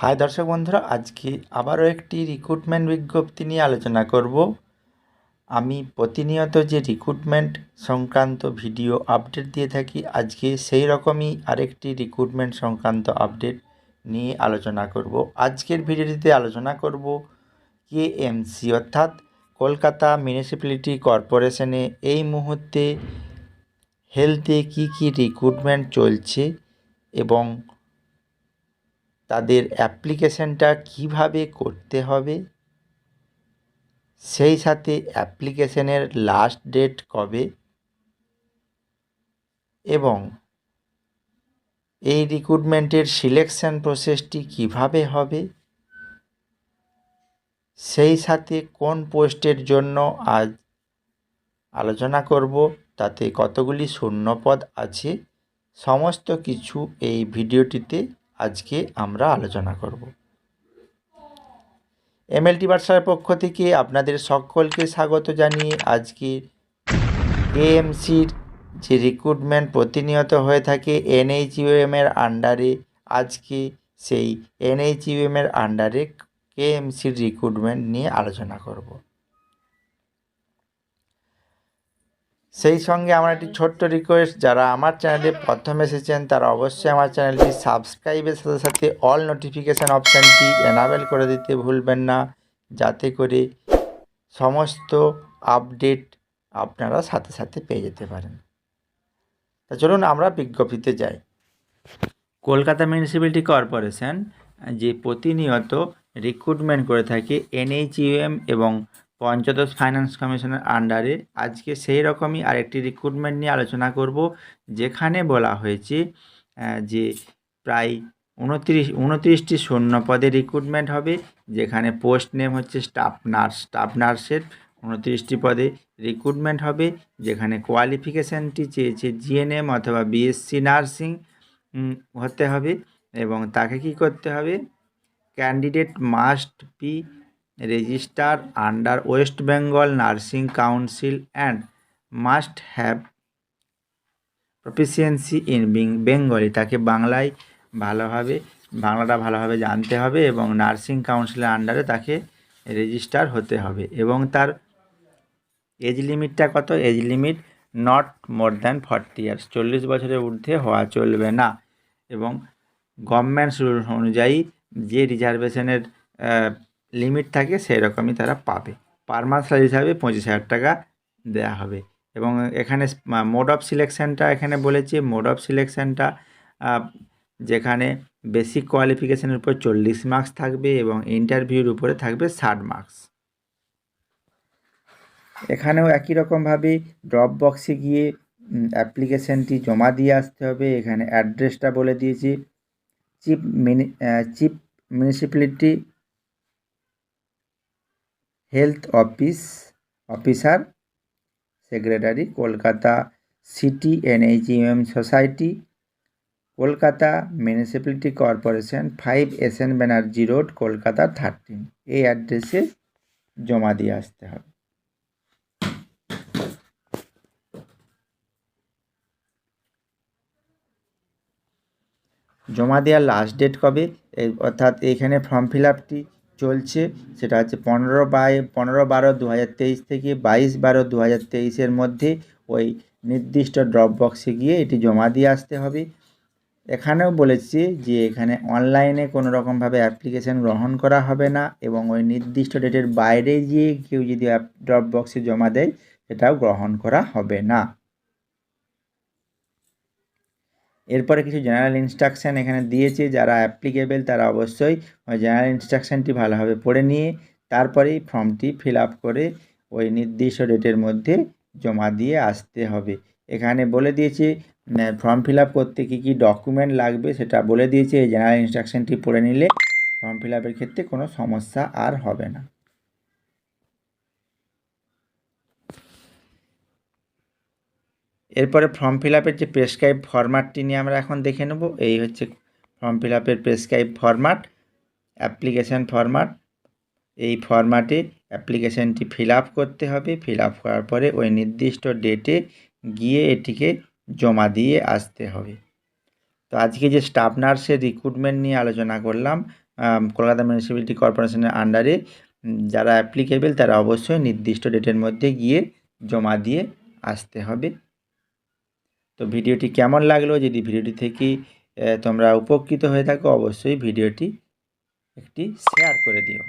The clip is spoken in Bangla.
হাই দর্শক বন্ধুরা, আজকে আবারও একটি রিক্রুটমেন্ট বিজ্ঞপ্তি নিয়ে আলোচনা করব। আমি প্রতিনিয়ত যে রিক্রুটমেন্ট সংক্রান্ত ভিডিও আপডেট দিয়ে থাকি, আজকে সেই রকমই আরেকটি রিক্রুটমেন্ট সংক্রান্ত আপডেট নিয়ে আলোচনা করব। আজকের ভিডিওটিতে আলোচনা করব কেএমসি অর্থাৎ কলকাতা মিউনিসিপ্যালিটি কর্পোরেশনে এই মুহূর্তে হেলথে কী কী রিক্রুটমেন্ট চলছে এবং তাদের অ্যাপ্লিকেশানটা কীভাবে করতে হবে? সেই সাথে অ্যাপ্লিকেশানের লাস্ট ডেট কবে? এবং এই রিক্রুটমেন্টের সিলেকশান প্রসেসটি কীভাবে হবে? সেই সাথে কোন পোস্টের জন্য আজ আলোচনা করব, তাতে কতগুলি শূন্যপদ আছে, সমস্ত কিছু এই ভিডিওটিতে আজকে আমরা আলোচনা করব। এমএলটি বার্সার পক্ষ থেকে আপনাদের সকলকে স্বাগত জানিয়ে আজকে এএমসির যে রিক্রুটমেন্ট প্রতিনিয়ত হয়ে থাকে এনএইচইউএম এর আন্ডারে, আজকে সেই এনএইচইউএম এর আন্ডারে কেএমসির রিক্রুটমেন্ট নিয়ে আলোচনা করব। সেই সঙ্গে আমার একটি ছোট্ট রিকোয়েস্ট যারা আমার চ্যানেলে প্রথম এসেছেন, তারা অবশ্যই আমার চ্যানেলটি সাবস্ক্রাইবের সাথে সাথে অল নোটিফিকেশান অপশানটি এনাবেল করে দিতে ভুলবেন না, যাতে করে সমস্ত আপডেট আপনারা সাথে সাথে পেয়ে যেতে পারেন। তা চলুন আমরা বিজ্ঞপ্তিতে যাই। কলকাতা মিউনিসিপ্যালিটি কর্পোরেশন যে প্রতিনিয়ত রিক্রুটমেন্ট করে থাকে এনএইচইউএম এবং পঞ্চদশ ফাইন্যান্স কমিশনের আন্ডারে। আজকে সেই রকমই আরেকটি রিক্রুটমেন্ট নিয়ে আলোচনা করব, যেখানে বলা হয়েছে যে প্রায় উনত্রিশ, উনত্রিশটি শূন্য পদে রিক্রুটমেন্ট হবে, যেখানে পোস্ট নেম হচ্ছে স্টাফ নার্স স্টাফ নার্সের উনত্রিশটি পদে রিক্রুটমেন্ট হবে, যেখানে কোয়ালিফিকেশানটি চেয়েছে জিএনএম অথবা বিএসসি নার্সিং হতে হবে এবং তাকে কি করতে হবে? Candidate must be register under West Bengal nursing council and must have proficiency in being Bengali. তাকে বাংলায় ভালোভাবে বাংলাটা ভালোভাবে জানতে হবে এবং নার্সিং কাউন্সিলের আন্ডারে তাকে রেজিস্টার হতে হবে। এবং তার এজ লিমিটটা কত? Age limit not more than forty years. চল্লিশ বছরের ঊর্ধ্বে হওয়া চলবে না। এবং গভর্নমেন্টস রুল অনুযায়ী যে রিজার্ভেশনের লিমিট থাকে সেই রকমই তারা পাবে। পার স্যালারি হিসাবে পঁচিশ হাজার টাকা দেওয়া হবে। এবং এখানে মোড অফ সিলেকশানটা এখানে বলেছে। মোড অফ সিলেকশানটা যেখানে বেসিক কোয়ালিফিকেশানের উপর চল্লিশ মার্কস থাকবে এবং ইন্টারভিউর উপরে থাকবে ষাট মার্কস এখানেও একই রকমভাবে ড্রপ বক্সে গিয়ে অ্যাপ্লিকেশানটি জমা দিয়ে আসতে হবে। এখানে অ্যাড্রেসটা বলে দিয়েছি। Chief mini chief municipality health office officer, secretary, Kolkata city NHUM society, Kolkata municipality corporation, five S N Banerjee road, Kolkata thirteen. এই অ্যাড্রেসে জমা দিয়ে আসতে হবে। জমা দেওয়ার লাস্ট ডেট কবে? অর্থাৎ এখানে ফর্ম ফিল আপটি চলছে, সেটা হচ্ছে পনেরো বাই, পনেরো বারো দু থেকে বাইশ বারো দু হাজার মধ্যে ওই নির্দিষ্ট ড্রপ বক্সে গিয়ে এটি জমা দিয়ে আসতে হবে। এখানেও বলেছে যে এখানে অনলাইনে কোনো রকমভাবে অ্যাপ্লিকেশান গ্রহণ করা হবে না এবং ওই নির্দিষ্ট ডেটের বাইরে গিয়ে কেউ যদি ড্রপ বক্সে জমা দেয়, সেটাও গ্রহণ করা হবে না। এরপরে কিছু জেনারেল ইনস্ট্রাকশান এখানে দিয়েছে, যারা অ্যাপ্লিকেবেল তারা অবশ্যই ওই জেনারেল ইনস্ট্রাকশানটি ভালোভাবে পড়ে নিয়ে তারপরেই ফর্মটি ফিল আপ করে ওই নির্দিষ্ট ডেটের মধ্যে জমা দিয়ে আসতে হবে। এখানে বলে দিয়েছে ফর্ম ফিল আপ করতে কী কী ডকুমেন্ট লাগবে সেটা বলে দিয়েছে, এই জেনারেল ইনস্ট্রাকশানটি পড়ে নিলে ফর্ম ফিল আপের ক্ষেত্রে কোনো সমস্যা আর হবে না। এরপরে ফর্ম ফিল আপের যে প্রেসক্রাইব ফরম্যাটটি নিয়ে আমরা এখন দেখে নেব, এই হচ্ছে ফর্ম ফিল আপের প্রেসক্রাইব ফরম্যাট অ্যাপ্লিকেশান ফরম্যাট এই ফরম্যাটে অ্যাপ্লিকেশানটি ফিল আপ করতে হবে ফিল আপ করার পরে ওই নির্দিষ্ট ডেটে গিয়ে এটিকে জমা দিয়ে আসতে হবে। তো আজকে যে স্টাফ নার্সের রিক্রুটমেন্ট নিয়ে আলোচনা করলাম কলকাতা মিউনিসিপ্যালিটি কর্পোরেশনের আন্ডারে যারা অ্যাপ্লিকেবেল তারা অবশ্যই নির্দিষ্ট ডেটের মধ্যে গিয়ে জমা দিয়ে আসতে হবে। তো ভিডিওটি কেমন লাগল? যদি ভিডিওটি থেকে তোমরা উপকৃত হয়ে থাকো, অবশ্যই ভিডিওটি একটি শেয়ার করে দিও।